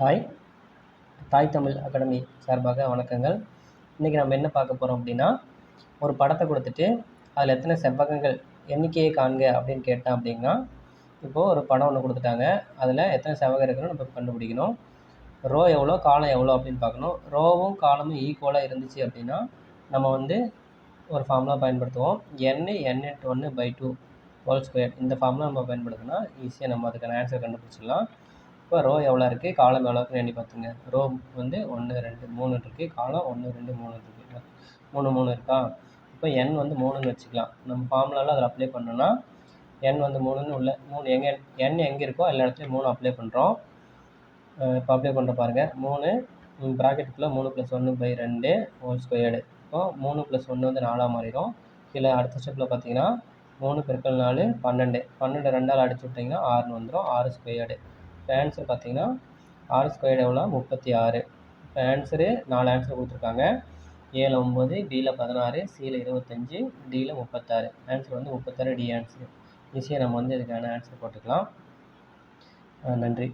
Hi தாய் Tamil academy சார்பாக வணக்கங்கள். இன்றைக்கி நம்ம என்ன பார்க்க போகிறோம் அப்படின்னா ஒரு படத்தை கொடுத்துட்டு அதில் எத்தனை செவ்வகங்கள் எண்ணிக்கையை காண்க அப்படின்னு கேட்டோம் அப்படின்னா இப்போது ஒரு படம் ஒன்று கொடுத்துட்டாங்க. அதில் எத்தனை செவ்வகம் இருக்குன்னு நம்ம கண்டுபிடிக்கணும். ரோ எவ்வளோ காலம் எவ்வளோ அப்படின்னு பார்க்கணும். ரோவும் காலமும் ஈக்குவலாக இருந்துச்சு அப்படின்னா நம்ம வந்து ஒரு ஃபார்முலா பயன்படுத்துவோம். என் என் ஒன்று பை டூ ஹோல் ஸ்கொயர் இந்த ஃபார்முலா நம்ம பயன்படுத்தினா ஈஸியாக நம்ம அதுக்கான ஆன்சர் கண்டுபிடிச்சிடலாம். இப்போ ரோ எவ்வளோ இருக்குது காலம் எவ்வளோ இருக்குன்னு எண்ணி பார்த்துங்க ரோ வந்து ஒன்று ரெண்டு மூணு இருக்குது காலம் ஒன்று ரெண்டு மூணு இருக்குது மூணு மூணு இருக்கா? இப்போ என் வந்து மூணுன்னு வச்சுக்கலாம். நம்ம ஃபார்முலாவில் அதில் அப்ளை பண்ணோன்னா என் வந்து மூணுன்னு உள்ள மூணு எங்கே என் எங்கே இருக்கோ எல்லா இடத்துலையும் மூணு அப்ளை பண்ணுறோம் இப்போ அப்ளை பண்ணுற பாருங்கள் மூணு ப்ராக்கெட்டுக்குள்ளே மூணு ப்ளஸ் ஒன்று பை ரெண்டு ஹோல் ஸ்கொயர்டு இப்போ மூணு ப்ளஸ் ஒன்று வந்து நாலாக மாறிடும். கீழே அடுத்த ஸ்டெப்பில் பார்த்தீங்கன்னா மூணு பெருக்கல் நாலு பன்னெண்டு. பன்னெண்டு ரெண்டால் அடிச்சு விட்டிங்கன்னா ஆறுன்னு வந்துடும் ஆறு ஸ்கொயர்டு இப்போ ஆன்சர் பார்த்தீங்கன்னா ஆறு ஸ்கொயர் எவ்வளோ? முப்பத்தி ஆறு. இப்போ ஆன்சரு நாலு ஆன்சர் கொடுத்துருக்காங்க. ஏழு ஒம்பது பியில் பதினாறு சியில் இருபத்தஞ்சி டியில் முப்பத்தாறு. ஆன்சர் வந்து முப்பத்தாறு டி ஆன்சர் ஈஸியாக நம்ம வந்து இதுக்கான ஆன்சர் போட்டுக்கலாம். நன்றி.